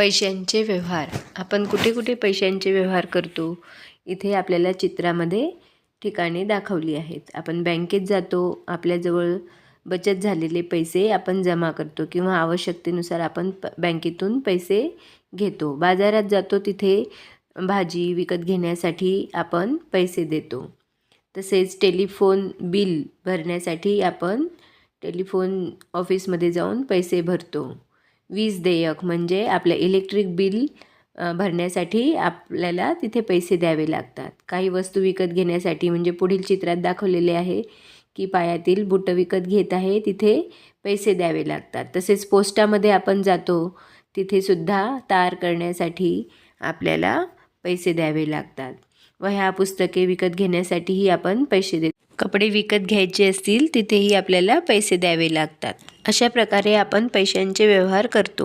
पैशांचे व्यवहार. आपण कुठे कुठे पैशांचे व्यवहार करतो इथे आपल्याला चित्रामध्ये ठिकाणे दाखवली आहेत. आपण बँकेत जातो आपल्याजवळ बचत झालेले पैसे आपण जमा करतो किंवा आवश्यकतेनुसार आपण प बँकेतून पैसे घेतो. बाजारात जातो तिथे भाजी विकत घेण्यासाठी आपण पैसे देतो. तसेच टेलिफोन बिल भरण्यासाठी आपण टेलिफोन ऑफिसमध्ये जाऊन पैसे भरतो. वीज देयक म्हणजे आपलं इलेक्ट्रिक बिल भरण्यासाठी आपल्याला तिथे पैसे द्यावे लागतात. काही वस्तू विकत घेण्यासाठी म्हणजे पुढील चित्रात दाखवलेले आहे की पायातील बुटं विकत घेत आहे तिथे पैसे द्यावे लागतात. तसेच पोस्टामध्ये आपण जातो तिथेसुद्धा तार करण्यासाठी आपल्याला पैसे द्यावे लागतात. वह्या पुस्तके विकत घेण्यासाठीही आपण पैसे देतो. कपडे विकत घ्यायचे असतील तिथेही आपल्याला पैसे द्यावे लागतात. अशा प्रकारे आपण पैशांचे व्यवहार करतो.